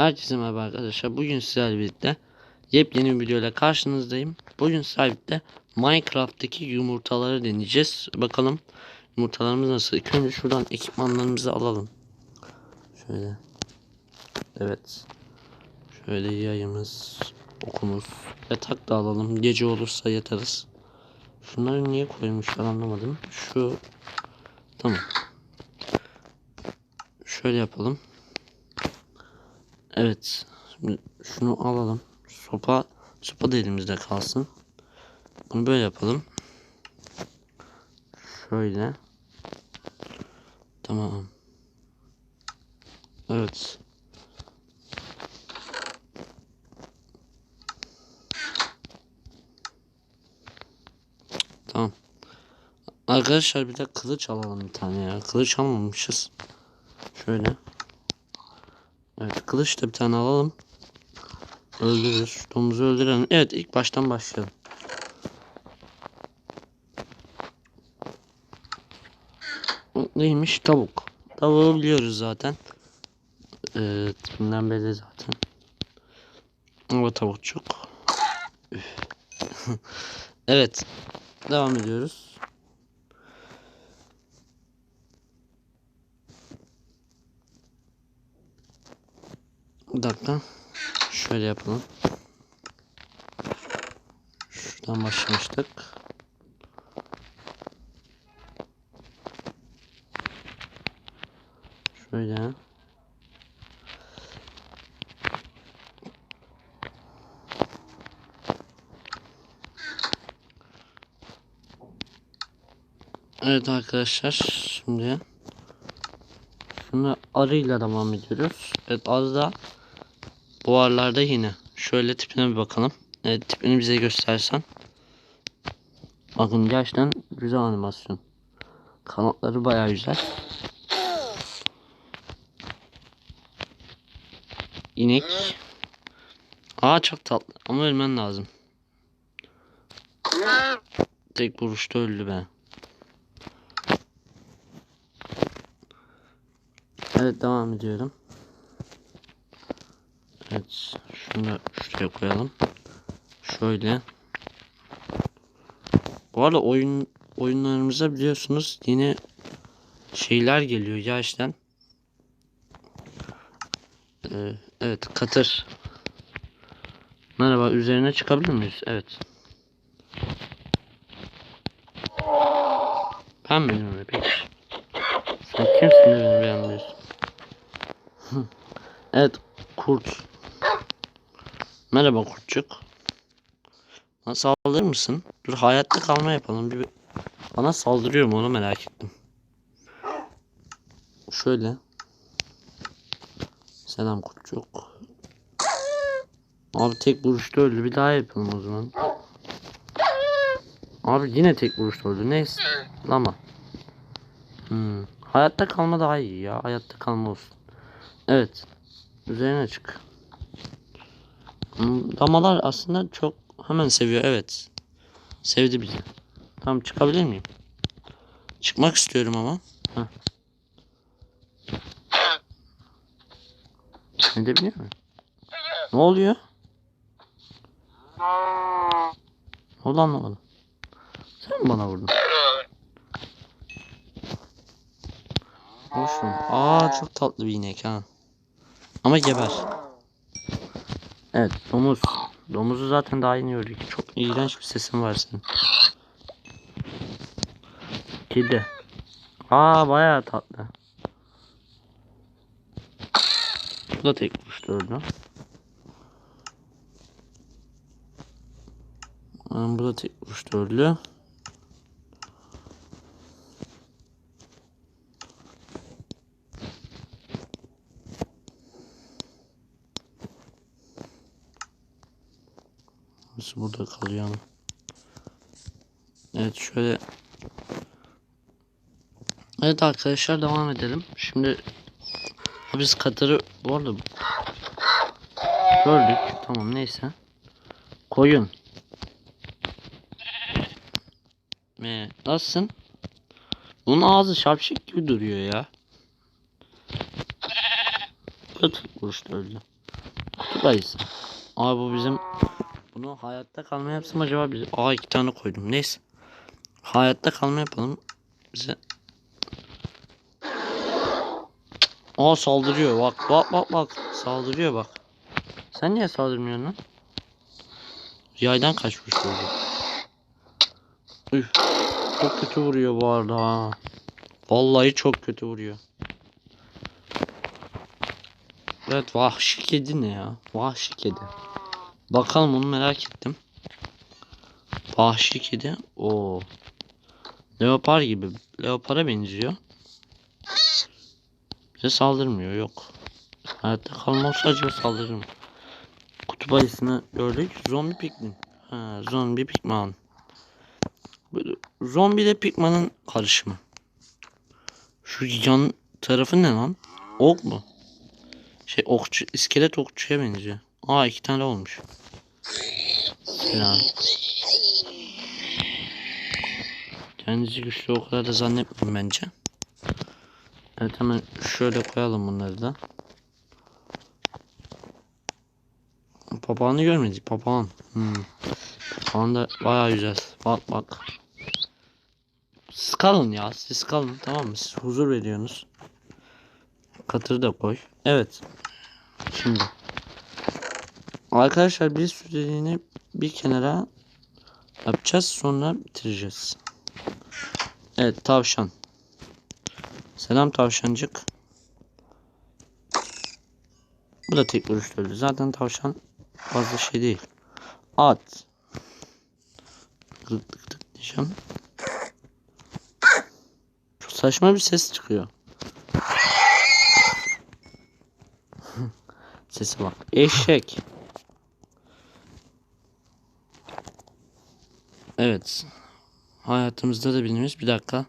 Herkese merhaba arkadaşlar. Bugün sizlerle birlikte yepyeni bir videoyla karşınızdayım. Bugün sizlerle birlikte Minecraft'taki yumurtaları deneyeceğiz. Bakalım yumurtalarımız nasıl. İlk önce şuradan ekipmanlarımızı alalım. Şöyle. Evet. Şöyle yayımız, okumuz. Yatak da alalım. Gece olursa yatarız. Şunları niye koymuşlar anlamadım. Şu tamam. Şöyle yapalım. Evet. Şimdi şunu alalım. Sopa sopa da elimizde kalsın. Bunu böyle yapalım. Şöyle. Tamam. Evet. Tamam. Arkadaşlar bir de kılıç alalım bir tane ya. Kılıç almamışız. Şöyle. Evet kılıç da bir tane alalım. Öldürürüz. Domuzu öldürelim. Evet ilk baştan başlayalım. Neymiş? Tavuk. Tavuğu biliyoruz zaten. Ee, tipinden belli zaten. Ama tavuk çok. Üf. evet. Devam ediyoruz. Dakika. Şöyle yapalım. Şuradan başlamıştık. Şöyle. Evet arkadaşlar şimdi şunu arıyla devam ediyoruz. Evet arı da buharlarda yine. Şöyle tipine bir bakalım. Evet tipini bize göstersen. Bakın gerçekten güzel animasyon. Kanatları baya güzel. İnek. Aa çok tatlı ama ölmen lazım. Tek vuruşta öldü be. Evet devam ediyorum. Evet şunu da şuraya koyalım. Şöyle. Bu arada oyun oyunlarımıza biliyorsunuz yine şeyler geliyor gerçekten. Ee, evet katır. Merhaba üzerine çıkabilir miyiz? Evet. Ben mi? Peki. Sen kimsin beni beğenmiyorsun? evet kurt. Merhaba kurtçuk. Bana saldırır mısın? Dur hayatta kalma yapalım. Bir, bana saldırıyor mu onu merak ettim. Şöyle. Selam kurtçuk. Abi tek vuruşta öldü. Bir daha yapalım o zaman. Abi yine tek vuruşta öldü. Neyse. Lama. Hmm. Hayatta kalma daha iyi ya. Hayatta kalma olsun. Evet. Üzerine çık. Damalar aslında çok hemen seviyor. Evet. Sevdi bizi. Tamam çıkabilir miyim? Çıkmak istiyorum ama. Heh. Ne de biliyor musun? Ne oluyor? Ne oldu anlamadım. Sen mi bana vurdun? Hoşum. Aa çok tatlı bir inek ha. Ama geber. Evet domuz. Domuzu zaten daha yeni gördük. Çok iğrenç bir sesin var senin. Kedi. Aa bayağı tatlı. Bu da tek öldü. Aa, Bu da tek vuruşta öldü. Nasıl burada kalıyor ama. Evet şöyle. Evet arkadaşlar devam edelim. Şimdi biz Katar'ı bu arada gördük. Tamam neyse. Koyun. Me, nasılsın? Bunun ağzı şapşik gibi duruyor ya. Kötü vuruşta öldü. Kutup ayısı. Abi bu bizim bunu hayatta kalma yapsam acaba bize Aa iki tane koydum. Neyse. Hayatta kalma yapalım. Bize Aa saldırıyor. Bak bak bak bak. Saldırıyor bak. Sen niye saldırmıyorsun lan? Yaydan kaçmış oldu. Üf. Çok kötü vuruyor bu arada ha. Vallahi çok kötü vuruyor. Evet vahşi kedi ne ya? Vahşi kedi. Bakalım onu merak ettim. Vahşi kedi. O. Leopar gibi. Leopara benziyor. Bize saldırmıyor yok. Hayatta kalma olsa acaba saldırırım. Kutup ayısını gördük. Zombi pikmin. Ha, zombi pikman. Böyle zombi ile pikmanın karışımı. Şu yan tarafı ne lan? Ok mu? Şey okçu, iskelet okçuya benziyor. Aa iki tane olmuş. Ya. Kendisi güçlü o kadar da zannetmiyorum bence. Evet hemen şöyle koyalım bunları da. Papağanı görmedik papağan. Hmm. Papağan da baya güzel. Bak bak. Siz kalın ya siz kalın tamam mı? Siz huzur veriyorsunuz. Katırı da koy. Evet. Şimdi. Arkadaşlar bir süreliğine bir kenara yapacağız sonra bitireceğiz. Evet tavşan. Selam tavşancık. Bu da tek öldü. Zaten tavşan fazla şey değil. At. Tık tık tık diyeceğim. Çok saçma bir ses çıkıyor. Sesi bak. Eşek. Evet. Hayatımızda da bildiğimiz bir dakika.